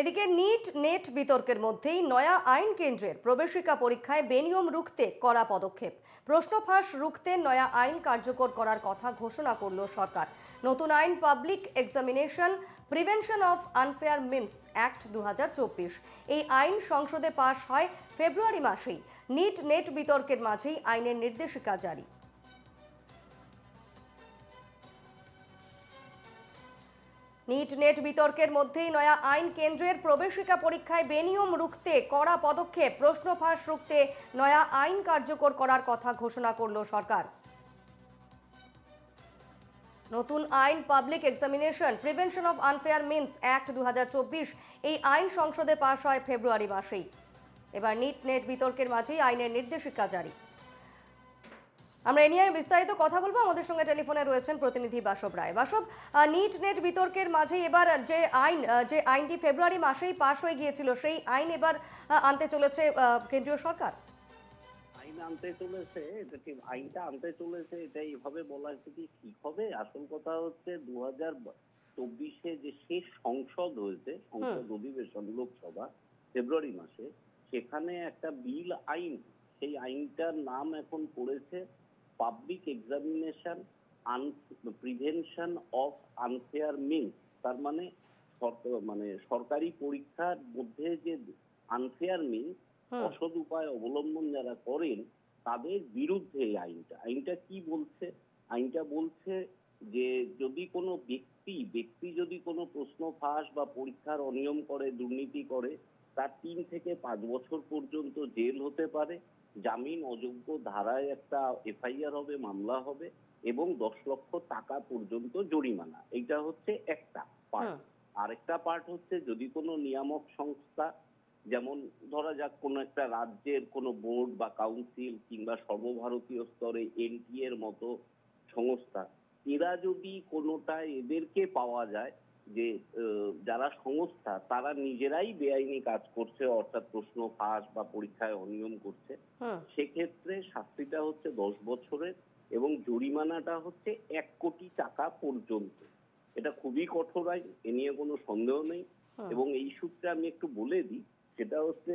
এদিকে NEET net বিতর্কের মধ্যেই নয়া আইন কেন্দ্রের প্রবেশিকা পরীক্ষায় বেনিয়ম রুখতে কড়া পদক্ষেপ। প্রশ্ন ফাঁস রুখতে নয়া আইন কার্যকর করার কথা ঘোষণা করল সরকার। নতুন আইন public examination prevention of unfair means act দু হাজার চব্বিশ। এই আইন সংসদে পাশ হয় ফেব্রুয়ারি মাসেই। নিট নেট বিতর্কের মাঝেই আইনের নির্দেশিকা জারি। নিট নেট বিতর্কের মধ্যেই নয়া আইন কেন্দ্রের প্রবেশিকা পরীক্ষায় বেনিয়ম রুখতে কড়া পদক্ষেপ, প্রশ্ন ফাঁস রুখতে নয়া আইন কার্যকর করার কথা ঘোষণা করল সরকার। নতুন আইন public examination, prevention of unfair means act দু হাজার চব্বিশ, এই আইন সংসদে পাশ হয় ফেব্রুয়ারি মাসেই। এবার নিট নেট বিতর্কের মাঝেই আইনের নির্দেশিকা জারি। আমরা এ নিয়ে বিস্তারিত কথা বলব। আমাদের সঙ্গে টেলিফোনে রয়েছেন প্রতিনিধি বাসব রায়। বাসব নিট নেট বিতর্কের মাঝে এবার যে আইন যে আইনটি ফেব্রুয়ারি মাসেই পাশ হয়ে গিয়েছিল সেই আইন এবার আনতে চলেছে কেন্দ্রীয় সরকার। আইন আনতে চলেছে এটা ঠিক আইনটা আনতে চলেছে এটা এইভাবে বলা কি ঠিক হবে? আসল কথা হচ্ছে দু হাজার চব্বিশে যে শেষ সংসদ হয়েছে সংসদ অধিবেশন লোকসভা ফেব্রুয়ারি মাসে সেখানে একটা বিল আইন সেই আইনটার নাম এখন পড়েছে public examination prevention of unfair means তার মানে মানে সরকারি পরীক্ষার মধ্যে যে আনফেয়ার মিনস অসৎ উপায় অবলম্বন যারা করেন তাদের বিরুদ্ধে এই আইনটা। আইনটা কি বলছে? আইনটা বলছে যে যদি কোনো ব্যক্তি ব্যক্তি যদি কোনো প্রশ্ন ফাঁস বা পরীক্ষার অনিয়ম করে দুর্নীতি করে তার তিন থেকে পাঁচ বছর পর্যন্ত জেল হতে পারে জামিন অযোগ্য ধারায় একটা এফআইআর হবে মামলা হবে এবং দশ লক্ষ টাকা পর্যন্ত জরিমানা। এইটা হচ্ছে একটা পার্ট আরেকটা পার্ট হচ্ছে যদি কোনো নিয়ামক সংস্থা যেমন ধরা যাক কোনো একটা রাজ্যের কোনো বোর্ড বা কাউন্সিল কিংবা সর্বভারতীয় স্তরে এনটি এর মতো সংস্থা এরা যদি কোনোটা এদেরকে পাওয়া যায় যে যারা সংস্থা তারা নিজেরাই বেআইনি কাজ করছে অর্থাৎ প্রশ্ন ফাঁস বা পরীক্ষায় অনিয়ম করছে। সেক্ষেত্রে শাস্তিটা হচ্ছে দশ বছরের এবং জরিমানাটা হচ্ছে এক কোটি টাকা পর্যন্ত। এটা খুবই কঠোর আইন এ নিয়ে কোনো সন্দেহ নেই। এবং এই সূত্রে আমি একটু বলে দিই সেটা হচ্ছে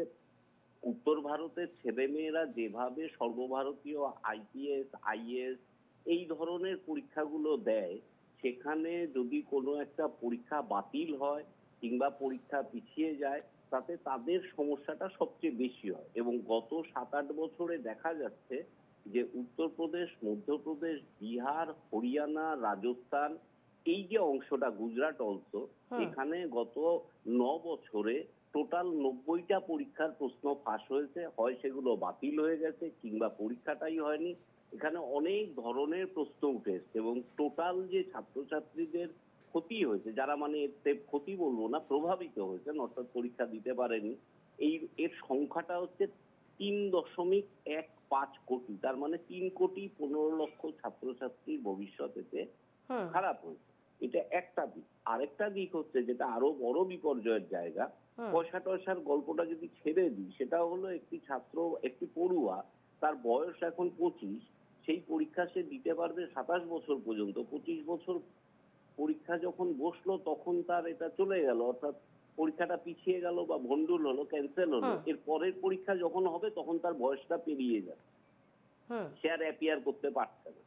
উত্তর ভারতের ছেলেমেয়েরা যেভাবে সর্বভারতীয় আইপিএস আইএস এই ধরনের পরীক্ষাগুলো দেয় সেখানে যদি কোনো একটা পরীক্ষা বাতিল হয় কিংবা পরীক্ষা পিছিয়ে যায় তাতে তাদের সমস্যাটা সবচেয়ে বেশি হয়। এবং গত সাত আট বছরে দেখা যাচ্ছে যে উত্তরপ্রদেশ মধ্যপ্রদেশ বিহার হরিয়ানা রাজস্থান এই যে অংশটা গুজরাট অংশ। এখানে গত ন বছরে টোটাল নব্বইটা পরীক্ষার প্রশ্ন ফাঁস হয়েছে। হয় সেগুলো বাতিল হয়ে গেছে কিংবা পরীক্ষাটাই হয়নি। এখানে অনেক ধরনের প্রশ্ন উঠে এসছে এবং টোটাল যে ছাত্রছাত্রীদের ক্ষতি হয়েছে যারা মানে এতে ক্ষতি বলব না প্রভাবিত হয়েছেন অর্থাৎ পরীক্ষা দিতে পারেনি এই এর সংখ্যাটা হচ্ছে তিন দশমিক এক পাঁচ কোটি। তার মানে তিন কোটি পনেরো লক্ষ ছাত্রছাত্রীর ভবিষ্যৎ এতে খারাপ হয়েছে। এটা একটা দিক। আরেকটা দিক হচ্ছে যেটা আরও বড় বিপর্যয়ের জায়গা পয়সা টয়সার গল্পটা যদি ছেড়ে দিই সেটা হলো একটি ছাত্র একটি পড়ুয়া তার বয়স এখন পঁচিশ সেই পরীক্ষা সে দিতে পারবে সাতাশ বছর পর্যন্ত। পঁচিশ বছর পরীক্ষা যখন বসল তখন তার এটা চলে গেল। অর্থাৎ পরীক্ষাটা পিছিয়ে গেল বা ভন্ডুল হলো ক্যান্সেল হলো। এর পরের পরীক্ষা যখন হবে তখন তার বয়সটা পেরিয়ে যাবে। সে আর অ্যাপিয়ার করতে পারছে না।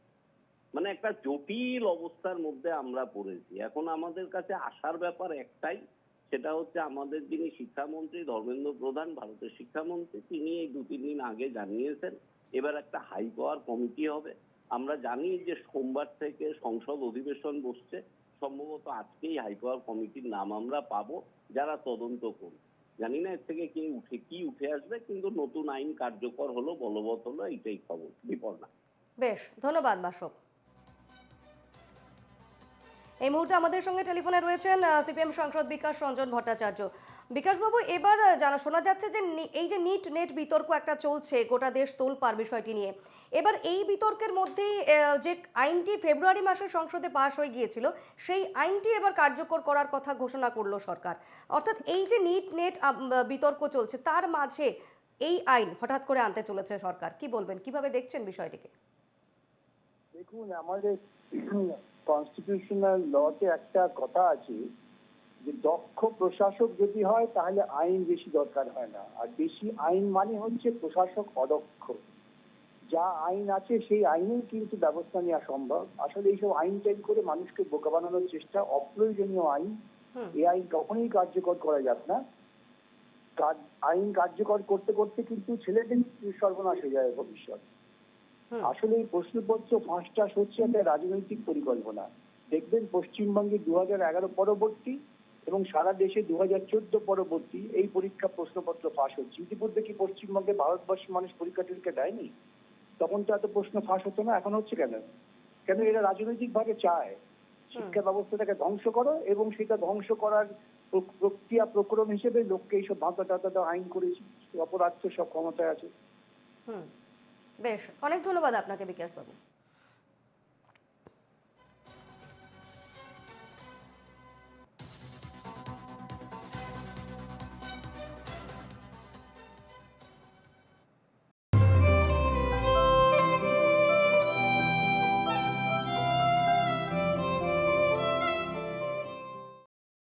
মানে একটা জটিল অবস্থার মধ্যে আমরা পড়েছি। এখন আমাদের কাছে আসার ব্যাপার একটাই সেটা হচ্ছে আমাদের যিনি শিক্ষামন্ত্রী ধর্মেন্দ্র প্রধান, ভারতের শিক্ষামন্ত্রী, তিনি এই দু তিন দিন আগে জানিয়েছেন, এবার একটা হাই পাওয়ার কমিটি হবে। আমরা জানি যে সোমবার থেকে সংসদ অধিবেশন বসছে, সম্ভবত আজকেই হাই পাওয়ার কমিটির নাম আমরা পাবো, যারা তদন্ত করবে। জানি না এর থেকে কে উঠে, কি উঠে আসবে, কিন্তু নতুন আইন কার্যকর হলো, বলবৎ হলো, এইটাই খবর বিপর্ণা বেশ, ধন্যবাদ বাসব। এই মুহূর্তে আমাদের সঙ্গে টেলিফোনে রয়েছেন সিপিএম সাংসদ বিকাশ রঞ্জন ভট্টাচার্য। বিকাশবাবু, এবার জানা শোনা যাচ্ছে যে এই যে নিট নেট বিতর্ক একটা চলছে, গোটা দেশ তোলপাড় বিষয়টি নিয়ে। এবার এই বিতর্কের মধ্যেই যে আইনটি ফেব্রুয়ারি মাসে সংসদে পাশ হয়ে গিয়েছিল, সেই আইনটি এবার কার্যকর করার কথা ঘোষণা করল সরকার। অর্থাৎ এই যে নিট নেট বিতর্ক চলছে, তার মাঝে এই আইন হঠাৎ করে আনতে চলেছে সরকার। কি বলবেন? কীভাবে দেখছেন বিষয়টিকে? দেখুন, আমাদের কনস্টিটিউশনাল লতে একটা কথা আছে যে দক্ষ প্রশাসক যদি হয় তাহলে আইন বেশি দরকার হয় না। আর বেশি আইন মানে হচ্ছে প্রশাসক অদক্ষ। যা আইন আছে সেই আইনেই কিন্তু ব্যবস্থা নেওয়া সম্ভব। আসলে এইসব আইন টাইন করে মানুষকে বোকা বানানোর চেষ্টা অপ্রয়োজনীয় আইন। এই আইন কখনোই কার্যকর করা যাবে না। আইন কার্যকর করতে করতে কিন্তু ছেলেদের সর্বনাশ হয়ে যায় ভবিষ্যৎ। আসলে এই প্রশ্নপত্র ফাঁসটাস হচ্ছে একটা রাজনৈতিক পরিকল্পনা। দেখবেন পশ্চিমবঙ্গে দু এগারো পরবর্তী এবং সারা দেশে দু হাজার চোদ্দ পরবর্তী এই পরীক্ষা প্রশ্নপত্র ফাঁস হচ্ছে। ইতিপূর্বে কি পশ্চিমবঙ্গে ভারতবর্ষের মানুষ পরীক্ষা টরীক্ষা দেয়নি? তখন তো এত প্রশ্ন ফাঁস হতো না এখন হচ্ছে কেন? কেন এরা রাজনৈতিক ভাবে চায় শিক্ষা ব্যবস্থাটাকে ধ্বংস করো এবং সেটা ধ্বংস করার প্রক্রিয়া প্রকরণ হিসেবে লোককে এইসব ভাতা টাতা আইন করেছি অপরাধ তো সব ক্ষমতায় আছে। হুম। বেশ অনেক ধন্যবাদ আপনাকে বিকাশবাবু।